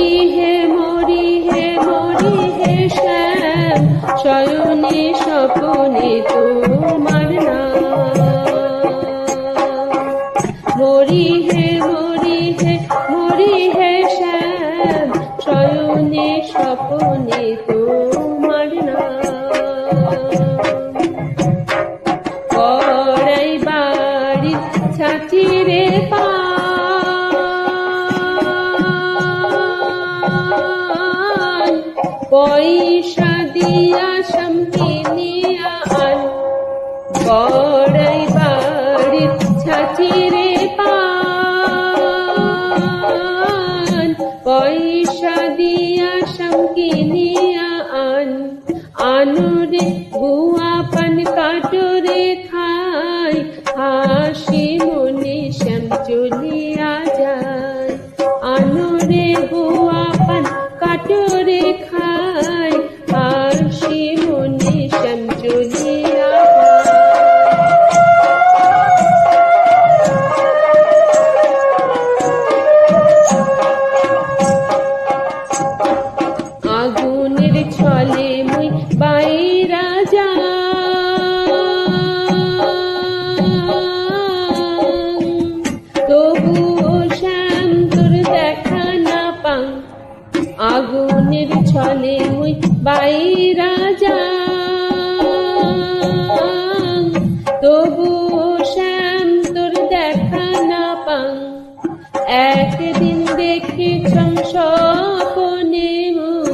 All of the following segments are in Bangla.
মরি হে মরি হে মরি হে শ্যাম শয়নে স্বপনে তোমার মরি হে মরি হে মরি হে শ্যাম শয়নে স্বপনে তোমার না পয়সা দিয়া সম্পিনিয়া আন পড়াই বাড়ি ছাচিরে পান। পয়সা দিয়া সম্কিনিয়া আন আনুরে গুয়া পান কাটরে খাই। হাসি আগুনের ছলে মুই বাইরা রাজা তবু শ্যাম তোর দেখা না পাং একদিন দেখি স্বপনে মুই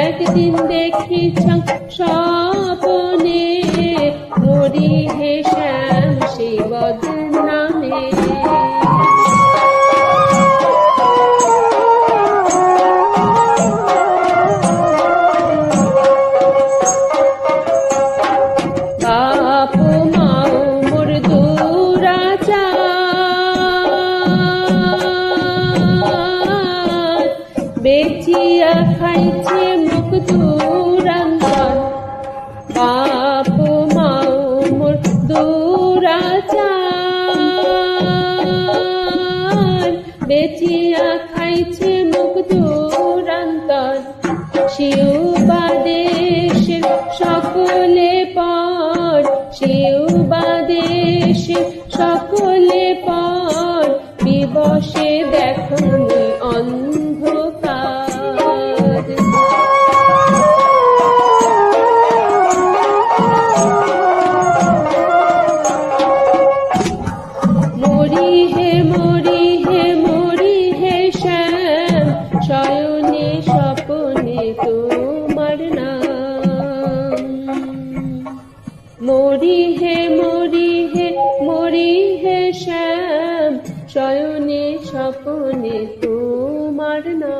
একদিন দেখি স্বপনে বেচিয়া খাইছে মুখ দুরাঙ্গন বাপ মাও মোর দুরাচার। বেচিয়া খাইছে মুখ দুরান্তর শিউবাদেশের সকলে পর। শিউবাদেশের সকলে পর। বিবশে দেখুন নয়নে স্বপনে তোমার না